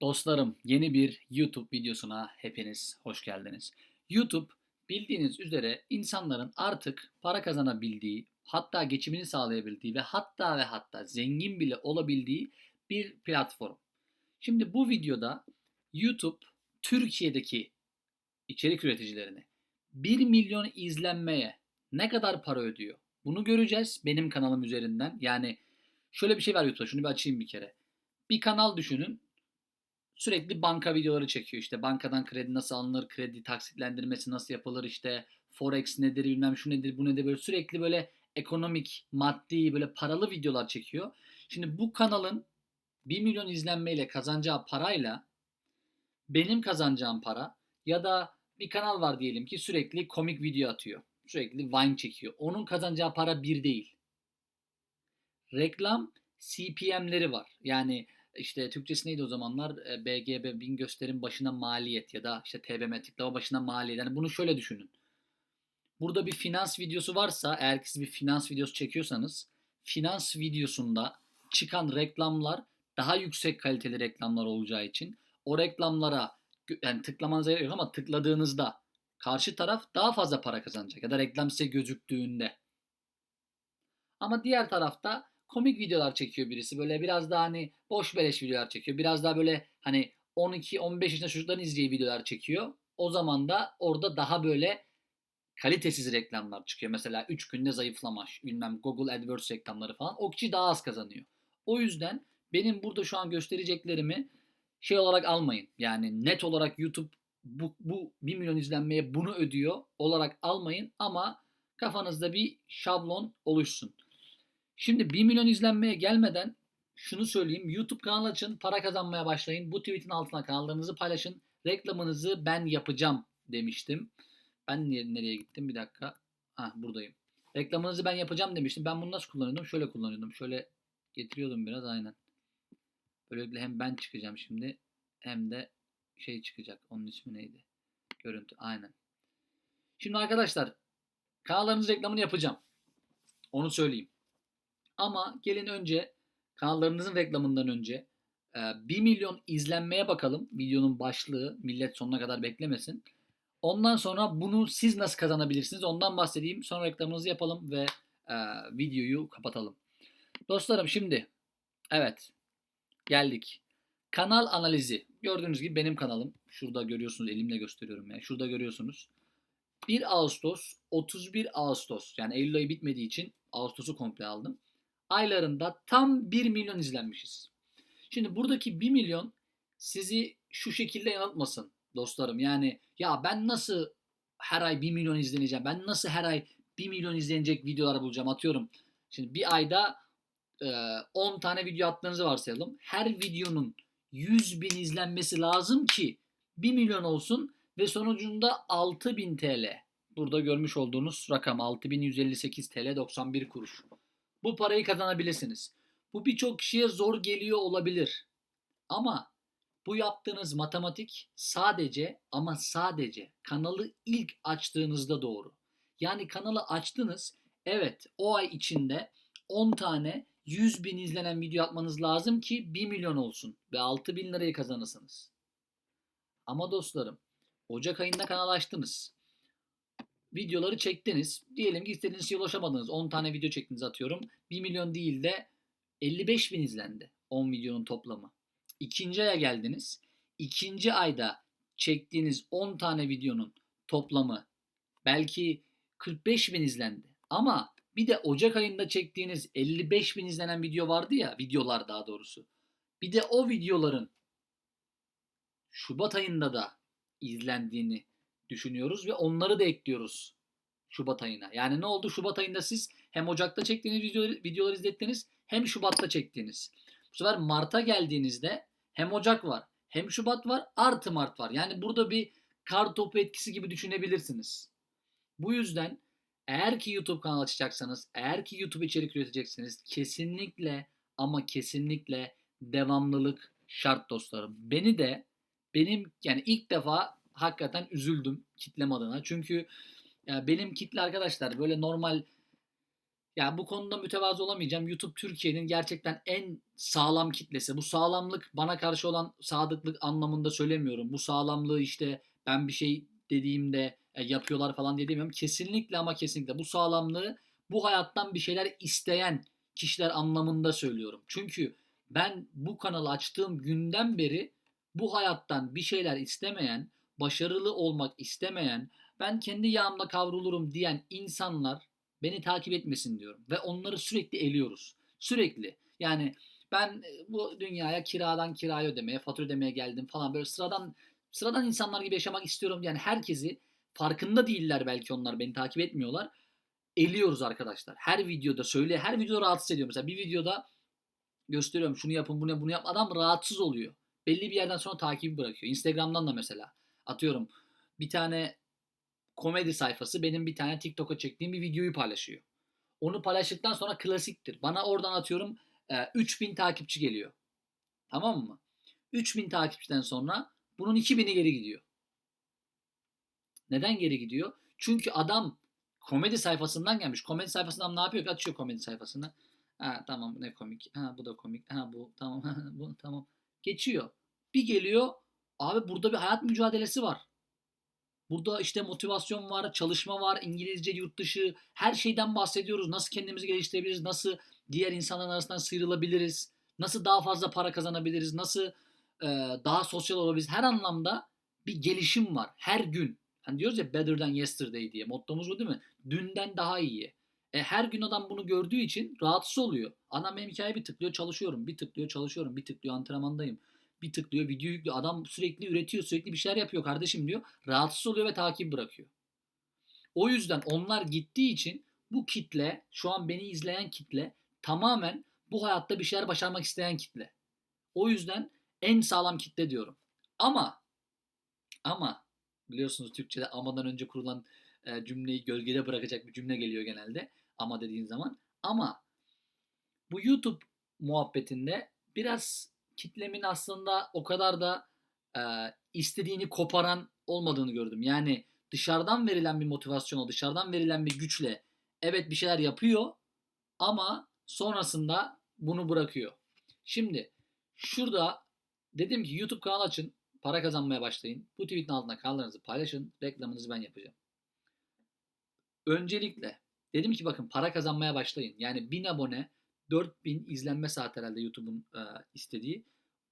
Dostlarım yeni bir YouTube videosuna hepiniz hoş geldiniz. YouTube bildiğiniz üzere insanların artık para kazanabildiği, hatta geçimini sağlayabildiği ve hatta ve hatta zengin bile olabildiği bir platform. Şimdi bu videoda YouTube Türkiye'deki içerik üreticilerine 1 milyon izlenmeye ne kadar para ödüyor? Bunu göreceğiz benim kanalım üzerinden. Yani şöyle bir şey var YouTube'da şunu bir açayım bir kere. Bir kanal düşünün sürekli banka videoları çekiyor. İşte bankadan kredi nasıl alınır, kredi taksitlendirmesi nasıl yapılır, işte forex nedir, bilmem şu nedir, bu nedir böyle sürekli böyle ekonomik, maddi böyle paralı videolar çekiyor. Şimdi bu kanalın 1 milyon izlenmeyle kazanacağı parayla benim kazanacağım para ya da bir kanal var diyelim ki sürekli komik video atıyor. Sürekli Vine çekiyor. Onun kazanacağı para bir değil. Reklam CPM'leri var. Yani işte Türkçesi neydi o zamanlar? BGB bin gösterim başına maliyet ya da işte TBM tıklama başına maliyet. Yani bunu şöyle düşünün. Burada bir finans videosu varsa eğer siz bir finans videosu çekiyorsanız finans videosunda çıkan reklamlar daha yüksek kaliteli reklamlar olacağı için o reklamlara yani tıklamanıza gerek ama tıkladığınızda karşı taraf daha fazla para kazanacak ya da reklam size gözüktüğünde. Ama diğer tarafta komik videolar çekiyor birisi. Böyle biraz daha hani boş beleş videolar çekiyor. Biraz daha böyle hani 12-15 yaşında çocukların izleyeceği videolar çekiyor. O zaman da orada daha böyle kalitesiz reklamlar çıkıyor. Mesela 3 günde zayıflama, bilmem Google AdWords reklamları falan. O kişi daha az kazanıyor. O yüzden benim burada şu an göstereceklerimi şey olarak almayın. Yani net olarak YouTube bu, bu 1 milyon izlenmeye bunu ödüyor olarak almayın ama kafanızda bir şablon oluşsun. Şimdi 1 milyon izlenmeye gelmeden şunu söyleyeyim. YouTube kanalı açın, para kazanmaya başlayın. Bu tweetin altına kanallarınızı paylaşın. Reklamınızı ben yapacağım demiştim. Ben nereye gittim? Bir dakika. Ah buradayım. Reklamınızı ben yapacağım demiştim. Ben bunu nasıl kullanıyordum? Şöyle kullanıyordum. Şöyle getiriyordum biraz aynen. Böylelikle hem ben çıkacağım şimdi hem de şey çıkacak. Onun ismi neydi? Görüntü. Aynen. Şimdi arkadaşlar kanallarınızın reklamını yapacağım. Onu söyleyeyim. Ama gelin önce kanallarınızın reklamından önce 1 e, milyon izlenmeye bakalım. Videonun başlığı millet sonuna kadar beklemesin. Ondan sonra bunu siz nasıl kazanabilirsiniz ondan bahsedeyim. Sonra reklamınızı yapalım ve e, videoyu kapatalım. Dostlarım şimdi evet geldik. Kanal analizi. Gördüğünüz gibi benim kanalım. Şurada görüyorsunuz elimle gösteriyorum ya. Şurada görüyorsunuz. 1 Ağustos 31 Ağustos yani Eylül ayı bitmediği için Ağustos'u komple aldım aylarında tam 1 milyon izlenmişiz. Şimdi buradaki 1 milyon sizi şu şekilde yanıltmasın dostlarım. Yani ya ben nasıl her ay 1 milyon izleneceğim? Ben nasıl her ay 1 milyon izlenecek videolar bulacağım? Atıyorum. Şimdi bir ayda 10 e, tane video attığınızı varsayalım. Her videonun 100 bin izlenmesi lazım ki 1 milyon olsun ve sonucunda 6000 TL. Burada görmüş olduğunuz rakam 6158 TL 91 kuruş bu parayı kazanabilirsiniz. Bu birçok kişiye zor geliyor olabilir. Ama bu yaptığınız matematik sadece ama sadece kanalı ilk açtığınızda doğru. Yani kanalı açtınız. Evet o ay içinde 10 tane 100 bin izlenen video atmanız lazım ki 1 milyon olsun ve 6 bin lirayı kazanırsınız. Ama dostlarım Ocak ayında kanal açtınız videoları çektiniz. Diyelim ki istediğiniz şeye ulaşamadınız. 10 tane video çektiniz atıyorum. 1 milyon değil de 55 bin izlendi 10 videonun toplamı. İkinci aya geldiniz. İkinci ayda çektiğiniz 10 tane videonun toplamı belki 45 bin izlendi. Ama bir de Ocak ayında çektiğiniz 55 bin izlenen video vardı ya, videolar daha doğrusu. Bir de o videoların Şubat ayında da izlendiğini düşünüyoruz ve onları da ekliyoruz Şubat ayına. Yani ne oldu? Şubat ayında siz hem Ocak'ta çektiğiniz videoları, videoları izlettiniz hem Şubat'ta çektiğiniz. Bu sefer Mart'a geldiğinizde hem Ocak var hem Şubat var artı Mart var. Yani burada bir kar topu etkisi gibi düşünebilirsiniz. Bu yüzden eğer ki YouTube kanalı açacaksanız, eğer ki YouTube içerik üreteceksiniz kesinlikle ama kesinlikle devamlılık şart dostlarım. Beni de benim yani ilk defa hakikaten üzüldüm kitlem adına. Çünkü ya benim kitle arkadaşlar böyle normal Ya bu konuda mütevazı olamayacağım. YouTube Türkiye'nin gerçekten en sağlam kitlesi. Bu sağlamlık bana karşı olan sadıklık anlamında söylemiyorum. Bu sağlamlığı işte ben bir şey dediğimde e, yapıyorlar falan diye demiyorum. Kesinlikle ama kesinlikle bu sağlamlığı bu hayattan bir şeyler isteyen kişiler anlamında söylüyorum. Çünkü ben bu kanalı açtığım günden beri bu hayattan bir şeyler istemeyen, başarılı olmak istemeyen, ben kendi yağımla kavrulurum diyen insanlar beni takip etmesin diyorum. Ve onları sürekli eliyoruz. Sürekli. Yani ben e, bu dünyaya kiradan kiraya ödemeye, fatura ödemeye geldim falan böyle sıradan sıradan insanlar gibi yaşamak istiyorum. Yani herkesi farkında değiller belki onlar beni takip etmiyorlar. Eliyoruz arkadaşlar. Her videoda söyle, her videoda rahatsız ediyor. Mesela bir videoda gösteriyorum şunu yapın, bunu, bunu yap. Adam rahatsız oluyor. Belli bir yerden sonra takibi bırakıyor. Instagram'dan da mesela atıyorum bir tane komedi sayfası benim bir tane TikTok'a çektiğim bir videoyu paylaşıyor. Onu paylaştıktan sonra klasiktir. Bana oradan atıyorum e, 3000 takipçi geliyor. Tamam mı? 3000 takipçiden sonra bunun 2000'i geri gidiyor. Neden geri gidiyor? Çünkü adam komedi sayfasından gelmiş. Komedi sayfasından ne yapıyor? Açıyor komedi sayfasını. Ha tamam ne komik. Ha bu da komik. Ha bu tamam. bu tamam. Geçiyor. Bir geliyor. Abi burada bir hayat mücadelesi var. Burada işte motivasyon var, çalışma var, İngilizce, yurt dışı her şeyden bahsediyoruz. Nasıl kendimizi geliştirebiliriz, nasıl diğer insanların arasından sıyrılabiliriz, nasıl daha fazla para kazanabiliriz, nasıl e, daha sosyal olabiliriz. Her anlamda bir gelişim var her gün. Hani diyoruz ya better than yesterday diye. Mottomuz bu değil mi? Dünden daha iyi. E, her gün adam bunu gördüğü için rahatsız oluyor. Adam benim hikaye bir tıklıyor çalışıyorum, bir tıklıyor çalışıyorum, bir tıklıyor antrenmandayım bir tıklıyor, video yüklüyor. Adam sürekli üretiyor, sürekli bir şeyler yapıyor kardeşim diyor. Rahatsız oluyor ve takip bırakıyor. O yüzden onlar gittiği için bu kitle, şu an beni izleyen kitle tamamen bu hayatta bir şeyler başarmak isteyen kitle. O yüzden en sağlam kitle diyorum. Ama ama biliyorsunuz Türkçe'de amadan önce kurulan e, cümleyi gölgede bırakacak bir cümle geliyor genelde. Ama dediğin zaman. Ama bu YouTube muhabbetinde biraz kitlemin aslında o kadar da e, istediğini koparan olmadığını gördüm. Yani dışarıdan verilen bir motivasyonla, dışarıdan verilen bir güçle evet bir şeyler yapıyor ama sonrasında bunu bırakıyor. Şimdi şurada dedim ki YouTube kanalı açın, para kazanmaya başlayın. Bu tweetin altına kanallarınızı paylaşın, reklamınızı ben yapacağım. Öncelikle dedim ki bakın para kazanmaya başlayın. Yani 1000 abone 4000 izlenme saat herhalde YouTube'un e, istediği.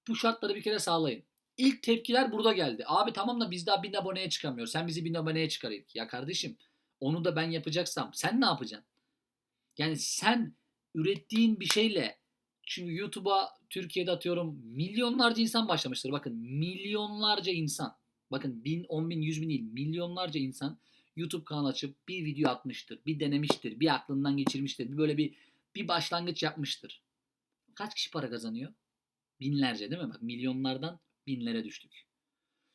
Bu şartları bir kere sağlayın. İlk tepkiler burada geldi. Abi tamam da biz daha 1000 aboneye çıkamıyoruz. Sen bizi 1000 aboneye çıkarayım. Ya kardeşim onu da ben yapacaksam sen ne yapacaksın? Yani sen ürettiğin bir şeyle çünkü YouTube'a Türkiye'de atıyorum milyonlarca insan başlamıştır. Bakın milyonlarca insan. Bakın bin, on bin, yüz bin değil. Milyonlarca insan YouTube kanalı açıp bir video atmıştır. Bir denemiştir. Bir aklından geçirmiştir. Bir böyle bir bir başlangıç yapmıştır. Kaç kişi para kazanıyor? Binlerce değil mi? Bak milyonlardan binlere düştük.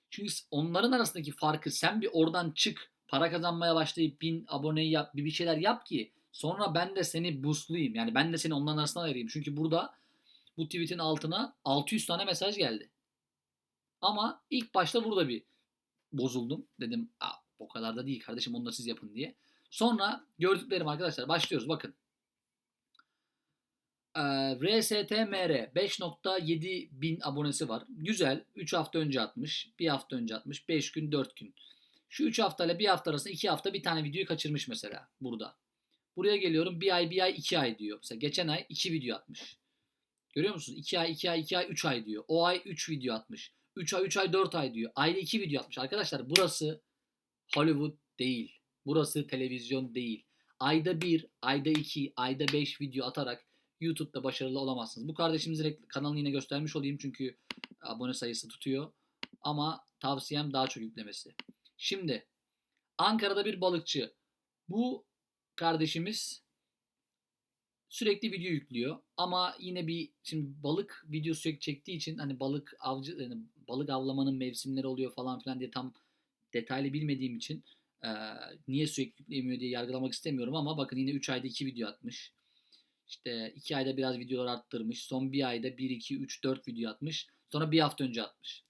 Çünkü onların arasındaki farkı sen bir oradan çık, para kazanmaya başlayıp bin aboneyi yap, bir bir şeyler yap ki sonra ben de seni boostlayayım. Yani ben de seni onların arasına ayırayım. Çünkü burada bu tweetin altına 600 tane mesaj geldi. Ama ilk başta burada bir bozuldum. Dedim o kadar da değil kardeşim onu da siz yapın diye. Sonra gördüklerim arkadaşlar başlıyoruz bakın. RSTMR 5.7 bin abonesi var. Güzel. 3 hafta önce atmış. 1 hafta önce atmış. 5 gün 4 gün. Şu 3 hafta ile 1 hafta arasında 2 hafta bir tane videoyu kaçırmış mesela burada. Buraya geliyorum 1 ay 1 ay 2 ay diyor. Mesela geçen ay 2 video atmış. Görüyor musunuz? 2 ay 2 ay 2 ay 3 ay diyor. O ay 3 video atmış. 3 ay 3 ay 4 ay diyor. Ayda 2 video atmış. Arkadaşlar burası Hollywood değil. Burası televizyon değil. Ayda 1, ayda 2, ayda 5 video atarak YouTube'da başarılı olamazsınız. Bu kardeşimizin kanalını yine göstermiş olayım çünkü abone sayısı tutuyor. Ama tavsiyem daha çok yüklemesi. Şimdi Ankara'da bir balıkçı. Bu kardeşimiz sürekli video yüklüyor ama yine bir şimdi balık videosu sürekli çektiği için hani balık avcı yani balık avlamanın mevsimleri oluyor falan filan diye tam detaylı bilmediğim için e, niye sürekli yüklemiyor diye yargılamak istemiyorum ama bakın yine 3 ayda 2 video atmış. İşte 2 ayda biraz videolar arttırmış. Son bir ayda 1, 2, 3, 4 video atmış. Sonra bir hafta önce atmış.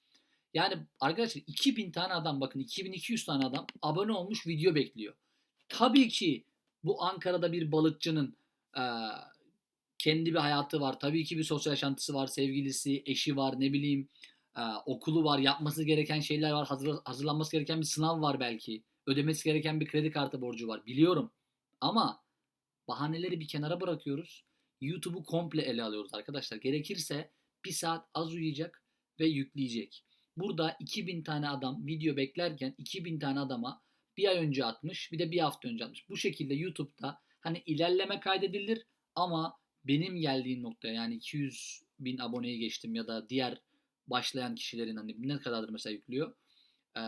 Yani arkadaşlar 2000 tane adam bakın 2200 tane adam abone olmuş video bekliyor. Tabii ki bu Ankara'da bir balıkçının Ee, kendi bir hayatı var. Tabii ki bir sosyal yaşantısı var. Sevgilisi, eşi var, ne bileyim e, okulu var. Yapması gereken şeyler var. Hazır, hazırlanması gereken bir sınav var belki. Ödemesi gereken bir kredi kartı borcu var. Biliyorum. Ama bahaneleri bir kenara bırakıyoruz. YouTube'u komple ele alıyoruz arkadaşlar. Gerekirse bir saat az uyuyacak ve yükleyecek. Burada 2000 tane adam video beklerken 2000 tane adama bir ay önce atmış bir de bir hafta önce atmış. Bu şekilde YouTube'da hani ilerleme kaydedilir ama benim geldiğim noktaya yani 200 bin aboneyi geçtim ya da diğer başlayan kişilerin hani ne kadardır mesela yüklüyor. Ee,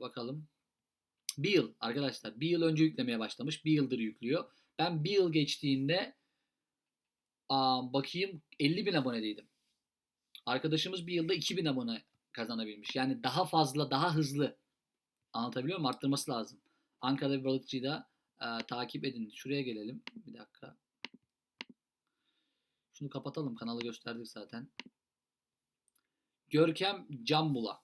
bakalım. Bir yıl arkadaşlar. Bir yıl önce yüklemeye başlamış. Bir yıldır yüklüyor. Ben bir yıl geçtiğinde bakayım 50 bin abonedeydim. Arkadaşımız bir yılda 2000 abone kazanabilmiş. Yani daha fazla, daha hızlı. Anlatabiliyor muyum? Arttırması lazım. Ankara'da bir balıkçıyı da e, takip edin. Şuraya gelelim. Bir dakika. Şunu kapatalım. Kanalı gösterdik zaten. Görkem Cambula.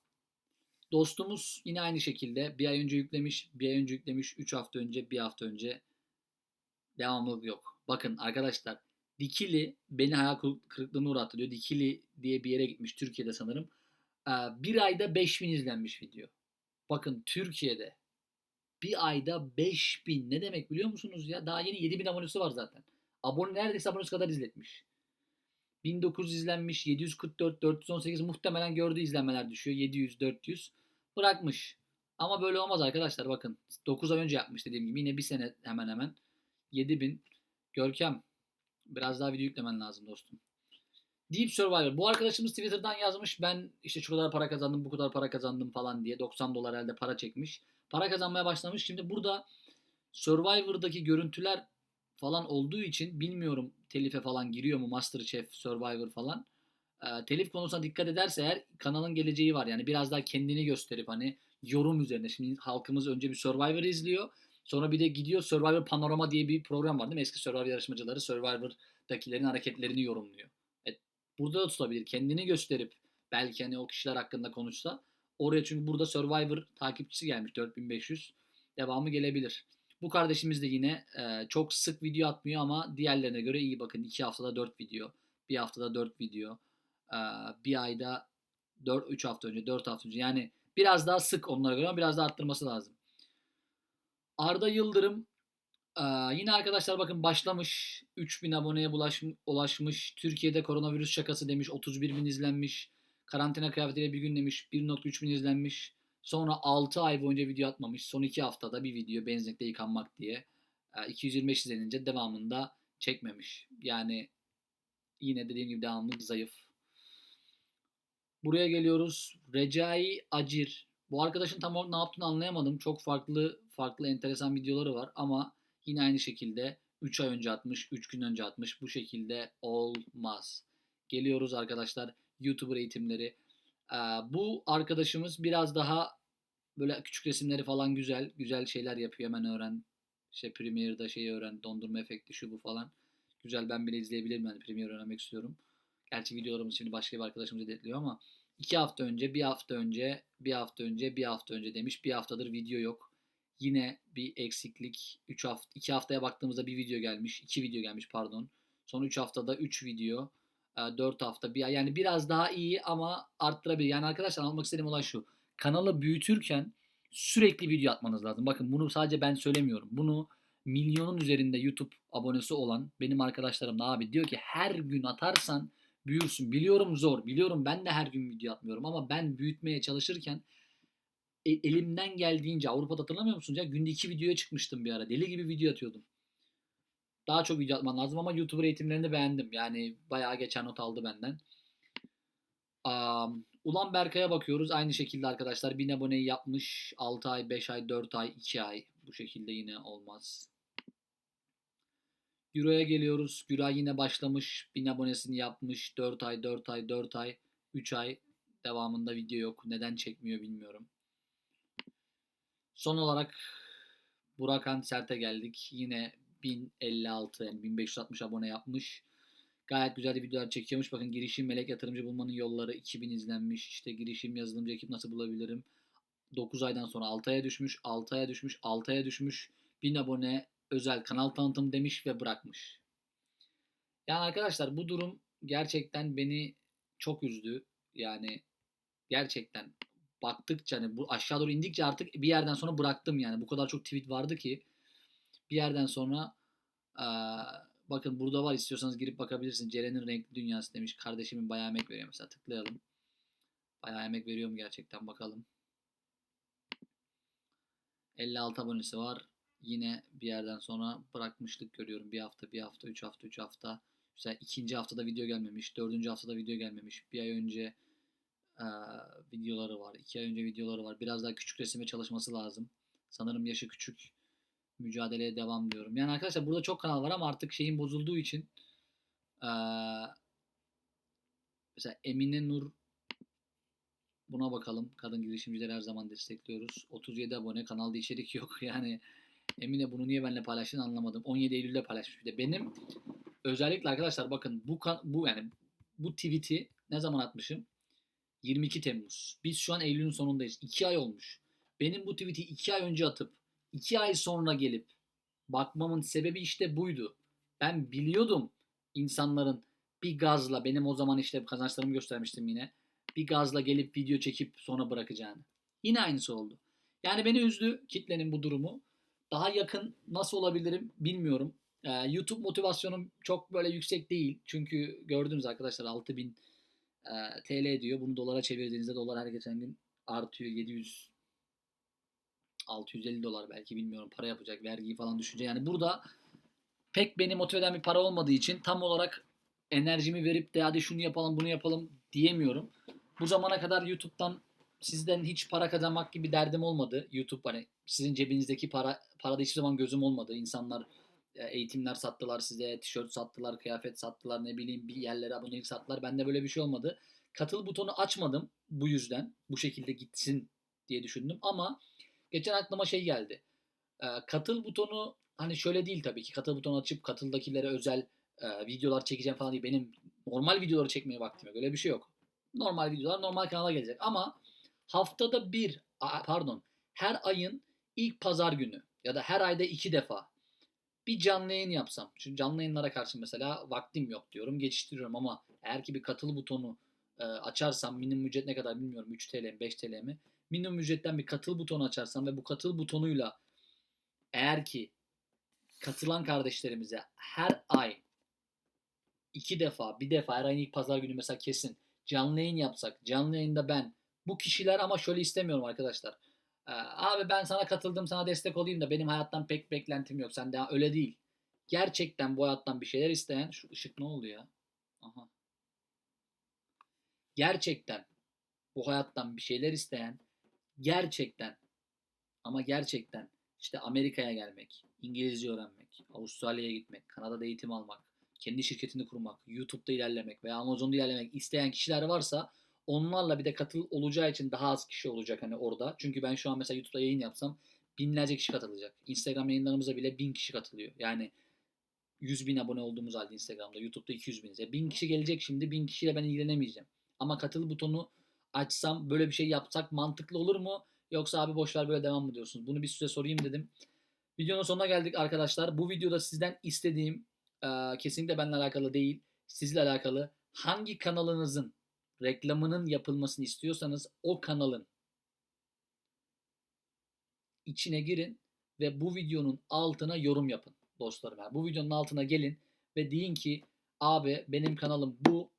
Dostumuz yine aynı şekilde bir ay önce yüklemiş, bir ay önce yüklemiş, 3 hafta önce, bir hafta önce devamlılık yok. Bakın arkadaşlar Dikili beni hayal kırıklığına uğrattı diyor. Dikili diye bir yere gitmiş Türkiye'de sanırım. Ee, bir ayda 5000 izlenmiş video. Bakın Türkiye'de bir ayda 5000 ne demek biliyor musunuz ya? Daha yeni 7000 abonesi var zaten. Abone neredeyse abonesi kadar izletmiş. 1900 izlenmiş, 744, 418 muhtemelen gördüğü izlenmeler düşüyor. 700, 400 bırakmış. Ama böyle olmaz arkadaşlar bakın. 9 ay önce yapmış dediğim gibi. Yine bir sene hemen hemen. 7000. Görkem. Biraz daha video yüklemen lazım dostum. Deep Survivor. Bu arkadaşımız Twitter'dan yazmış. Ben işte şu kadar para kazandım, bu kadar para kazandım falan diye. 90 dolar elde para çekmiş. Para kazanmaya başlamış. Şimdi burada Survivor'daki görüntüler falan olduğu için bilmiyorum telife falan giriyor mu Masterchef, Survivor falan. E, telif konusuna dikkat ederse eğer kanalın geleceği var. Yani biraz daha kendini gösterip hani yorum üzerine. Şimdi halkımız önce bir Survivor izliyor. Sonra bir de gidiyor Survivor Panorama diye bir program var değil mi? Eski Survivor yarışmacıları Survivor'dakilerin hareketlerini yorumluyor. E, burada da tutabilir. Kendini gösterip belki hani o kişiler hakkında konuşsa oraya çünkü burada Survivor takipçisi gelmiş 4500. Devamı gelebilir. Bu kardeşimiz de yine e, çok sık video atmıyor ama diğerlerine göre iyi bakın. 2 haftada 4 video, bir haftada 4 video, e, bir ayda 4 3 hafta önce, 4 hafta önce. Yani biraz daha sık onlara göre ama biraz daha arttırması lazım. Arda Yıldırım e, yine arkadaşlar bakın başlamış. 3000 aboneye bulaş, ulaşmış. Türkiye'de koronavirüs şakası demiş. 31 bin izlenmiş. Karantina kıyafetiyle bir gün demiş. 1.3 bin izlenmiş. Sonra 6 ay boyunca video atmamış. Son 2 haftada bir video benzinlikte yıkanmak diye. 225 izlenince devamında çekmemiş. Yani yine dediğim gibi devamlı zayıf. Buraya geliyoruz. Recai Acir. Bu arkadaşın tam olarak ne yaptığını anlayamadım. Çok farklı farklı enteresan videoları var ama yine aynı şekilde 3 ay önce atmış, 3 gün önce atmış. Bu şekilde olmaz. Geliyoruz arkadaşlar YouTuber eğitimleri. bu arkadaşımız biraz daha böyle küçük resimleri falan güzel. Güzel şeyler yapıyor hemen öğren. İşte Premiere'da şeyi öğren. Dondurma efekti şu bu falan. Güzel ben bile izleyebilirim yani Premiere öğrenmek istiyorum. Gerçi videolarımız şimdi başka bir arkadaşımız editliyor ama iki hafta önce, bir hafta önce, bir hafta önce, bir hafta önce demiş. Bir haftadır video yok. Yine bir eksiklik. 3 hafta 2 haftaya baktığımızda bir video gelmiş. 2 video gelmiş pardon. Son 3 haftada 3 video. 4 hafta bir yani biraz daha iyi ama arttırabilir. Yani arkadaşlar almak istediğim olay şu. Kanalı büyütürken sürekli video atmanız lazım. Bakın bunu sadece ben söylemiyorum. Bunu milyonun üzerinde YouTube abonesi olan benim arkadaşlarım da abi diyor ki her gün atarsan büyürsün. Biliyorum zor. Biliyorum ben de her gün video atmıyorum ama ben büyütmeye çalışırken e, elimden geldiğince Avrupa'da hatırlamıyor musunuz ya? Günde iki videoya çıkmıştım bir ara. Deli gibi video atıyordum. Daha çok video atman lazım ama YouTuber eğitimlerini beğendim. Yani bayağı geçen not aldı benden. Um, Ulan Berkay'a bakıyoruz. Aynı şekilde arkadaşlar 1000 aboneyi yapmış. 6 ay, 5 ay, 4 ay, 2 ay. Bu şekilde yine olmaz. Euro'ya geliyoruz. Güray yine başlamış. 1000 abonesini yapmış. 4 ay, 4 ay, 4 ay, 3 ay. Devamında video yok. Neden çekmiyor bilmiyorum. Son olarak Burakan Sert'e geldik. Yine 1056 yani 1560 abone yapmış. Gayet güzel de videolar çekiyormuş. Bakın girişim melek yatırımcı bulmanın yolları 2000 izlenmiş. İşte girişim yazılımcı ekip nasıl bulabilirim? 9 aydan sonra 6 aya düşmüş. 6 aya düşmüş. 6 aya düşmüş. 1000 abone özel kanal tanıtım demiş ve bırakmış. Yani arkadaşlar bu durum gerçekten beni çok üzdü. Yani gerçekten baktıkça hani bu aşağı doğru indikçe artık bir yerden sonra bıraktım yani. Bu kadar çok tweet vardı ki bir yerden sonra eee, bakın burada var istiyorsanız girip bakabilirsiniz. Ceren'in renkli dünyası demiş. Kardeşimin bayağı emek veriyor mesela. Tıklayalım. Bayağı emek veriyor mu gerçekten bakalım. 56 abonesi var. Yine bir yerden sonra bırakmışlık görüyorum. Bir hafta, bir hafta, üç hafta, üç hafta. Mesela ikinci haftada video gelmemiş. Dördüncü haftada video gelmemiş. Bir ay önce eee, videoları var. iki ay önce videoları var. Biraz daha küçük resime çalışması lazım. Sanırım yaşı küçük. Mücadeleye devam diyorum. Yani arkadaşlar burada çok kanal var ama artık şeyin bozulduğu için eee, mesela Emine Nur buna bakalım. Kadın girişimcileri her zaman destekliyoruz. 37 abone. Kanalda içerik yok. Yani Emine bunu niye benimle paylaştığını anlamadım. 17 Eylül'de paylaşmış bir de. Benim özellikle arkadaşlar bakın bu bu yani bu tweet'i ne zaman atmışım? 22 Temmuz. Biz şu an Eylül'ün sonundayız. 2 ay olmuş. Benim bu tweet'i 2 ay önce atıp 2 ay sonra gelip bakmamın sebebi işte buydu. Ben biliyordum insanların bir gazla benim o zaman işte kazançlarımı göstermiştim yine. Bir gazla gelip video çekip sonra bırakacağını. Yine aynısı oldu. Yani beni üzdü kitlenin bu durumu. Daha yakın nasıl olabilirim bilmiyorum. Ee, YouTube motivasyonum çok böyle yüksek değil. Çünkü gördünüz arkadaşlar 6000 e, TL diyor. Bunu dolara çevirdiğinizde dolar her geçen gün artıyor. 700 650 dolar belki bilmiyorum para yapacak vergiyi falan düşünce. Yani burada pek beni motive eden bir para olmadığı için tam olarak enerjimi verip de hadi şunu yapalım bunu yapalım diyemiyorum. Bu zamana kadar YouTube'dan sizden hiç para kazanmak gibi derdim olmadı. YouTube hani sizin cebinizdeki para parada hiçbir zaman gözüm olmadı. İnsanlar e, eğitimler sattılar size, tişört sattılar, kıyafet sattılar, ne bileyim bir yerlere abonelik sattılar. Bende böyle bir şey olmadı. Katıl butonu açmadım bu yüzden. Bu şekilde gitsin diye düşündüm ama geçen aklıma şey geldi. E, katıl butonu hani şöyle değil tabii ki. Katıl butonu açıp katıldakilere özel e, videolar çekeceğim falan değil. Benim normal videoları çekmeye vaktim yok. Öyle bir şey yok. Normal videolar normal kanala gelecek ama haftada bir pardon her ayın ilk pazar günü ya da her ayda iki defa bir canlı yayın yapsam. Çünkü canlı yayınlara karşı mesela vaktim yok diyorum. Geçiştiriyorum ama eğer ki bir katıl butonu e, açarsam minimum ücret ne kadar bilmiyorum. 3 TL mi 5 TL mi? Minimum ücretten bir katıl butonu açarsam ve bu katıl butonuyla eğer ki katılan kardeşlerimize her ay iki defa bir defa her ayın ilk pazar günü mesela kesin canlı yayın yapsak. Canlı yayında ben bu kişiler ama şöyle istemiyorum arkadaşlar. Ee, abi ben sana katıldım sana destek olayım da benim hayattan pek beklentim yok. Sen de öyle değil. Gerçekten bu hayattan bir şeyler isteyen şu ışık ne oldu ya? Aha. Gerçekten bu hayattan bir şeyler isteyen gerçekten ama gerçekten işte Amerika'ya gelmek, İngilizce öğrenmek, Avustralya'ya gitmek, Kanada'da eğitim almak, kendi şirketini kurmak, YouTube'da ilerlemek veya Amazon'da ilerlemek isteyen kişiler varsa onlarla bir de katıl olacağı için daha az kişi olacak hani orada. Çünkü ben şu an mesela YouTube'da yayın yapsam binlerce kişi katılacak. Instagram yayınlarımıza bile bin kişi katılıyor. Yani 100 bin abone olduğumuz halde Instagram'da, YouTube'da 200 biniz. E, bin kişi gelecek şimdi, bin kişiyle ben ilgilenemeyeceğim. Ama katıl butonu açsam, böyle bir şey yapsak mantıklı olur mu? Yoksa abi boşver böyle devam mı diyorsunuz? Bunu bir size sorayım dedim. Videonun sonuna geldik arkadaşlar. Bu videoda sizden istediğim e, kesinlikle benimle alakalı değil, sizle alakalı hangi kanalınızın reklamının yapılmasını istiyorsanız o kanalın içine girin ve bu videonun altına yorum yapın dostlarım. Yani bu videonun altına gelin ve deyin ki abi benim kanalım bu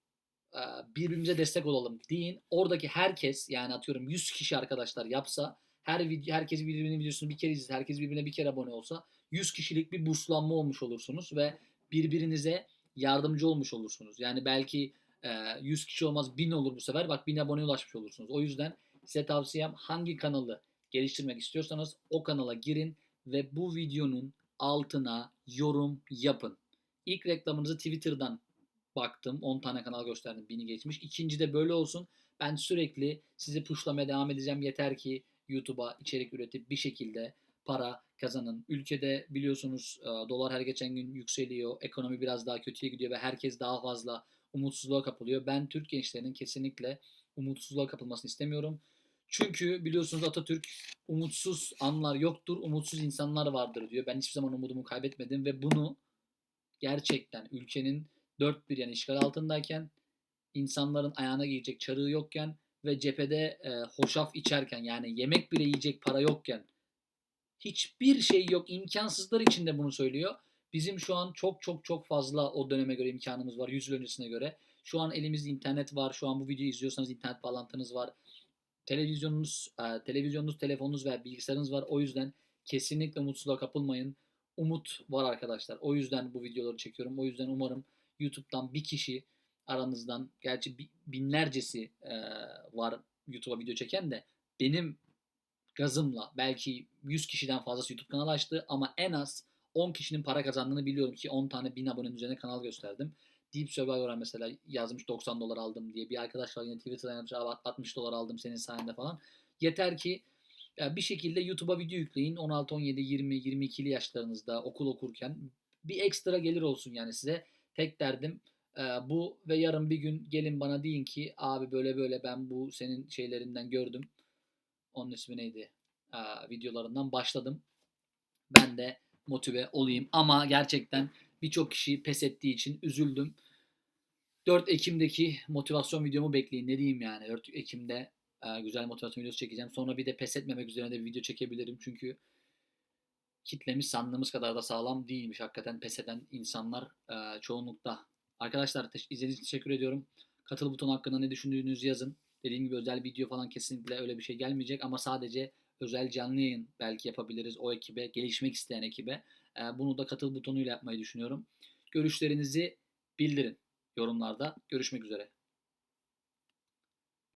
birbirimize destek olalım deyin. Oradaki herkes yani atıyorum 100 kişi arkadaşlar yapsa her video herkes birbirinin videosunu bir kere izlese, herkes birbirine bir kere abone olsa 100 kişilik bir burslanma olmuş olursunuz ve birbirinize yardımcı olmuş olursunuz. Yani belki e, 100 kişi olmaz 1000 olur bu sefer. Bak 1000 aboneye ulaşmış olursunuz. O yüzden size tavsiyem hangi kanalı geliştirmek istiyorsanız o kanala girin ve bu videonun altına yorum yapın. İlk reklamınızı Twitter'dan baktım. 10 tane kanal gösterdim. 1000'i geçmiş. İkinci de böyle olsun. Ben sürekli sizi pushlamaya devam edeceğim. Yeter ki YouTube'a içerik üretip bir şekilde para kazanın. Ülkede biliyorsunuz e, dolar her geçen gün yükseliyor. Ekonomi biraz daha kötüye gidiyor ve herkes daha fazla umutsuzluğa kapılıyor. Ben Türk gençlerinin kesinlikle umutsuzluğa kapılmasını istemiyorum. Çünkü biliyorsunuz Atatürk umutsuz anlar yoktur, umutsuz insanlar vardır diyor. Ben hiçbir zaman umudumu kaybetmedim ve bunu gerçekten ülkenin dört bir yani işgal altındayken insanların ayağına giyecek çarığı yokken ve cephede e, hoşaf içerken yani yemek bile yiyecek para yokken hiçbir şey yok imkansızlar içinde bunu söylüyor. Bizim şu an çok çok çok fazla o döneme göre imkanımız var 100 yıl öncesine göre. Şu an elimizde internet var. Şu an bu videoyu izliyorsanız internet bağlantınız var. Televizyonunuz, e, televizyonunuz, telefonunuz veya bilgisayarınız var. O yüzden kesinlikle umutsuzluğa kapılmayın. Umut var arkadaşlar. O yüzden bu videoları çekiyorum. O yüzden umarım YouTube'dan bir kişi aranızdan, gerçi bi- binlercesi e, var YouTube'a video çeken de benim gazımla belki 100 kişiden fazlası YouTube kanalı açtı ama en az 10 kişinin para kazandığını biliyorum ki 10 tane 1000 abonenin üzerine kanal gösterdim. Deep Survivor'a mesela yazmış 90 dolar aldım diye. Bir arkadaş var yine Twitter'dan yazmış "Abi 60 dolar aldım senin sayende falan. Yeter ki ya bir şekilde YouTube'a video yükleyin. 16, 17, 20, 22'li yaşlarınızda okul okurken bir ekstra gelir olsun yani size. Tek derdim e, bu ve yarın bir gün gelin bana deyin ki abi böyle böyle ben bu senin şeylerinden gördüm. Onun ismi neydi? Aa, videolarından başladım. Ben de motive olayım. Ama gerçekten birçok kişi pes ettiği için üzüldüm. 4 Ekim'deki motivasyon videomu bekleyin. Ne diyeyim yani. 4 Ekim'de e, güzel motivasyon videosu çekeceğim. Sonra bir de pes etmemek üzerine de bir video çekebilirim. Çünkü kitlemiz sandığımız kadar da sağlam değilmiş. Hakikaten pes eden insanlar e, çoğunlukta. Arkadaşlar izlediğiniz için teşekkür ediyorum. Katıl butonu hakkında ne düşündüğünüzü yazın. Dediğim gibi özel video falan kesinlikle öyle bir şey gelmeyecek ama sadece özel canlı yayın belki yapabiliriz o ekibe, gelişmek isteyen ekibe. E, bunu da katıl butonuyla yapmayı düşünüyorum. Görüşlerinizi bildirin yorumlarda. Görüşmek üzere.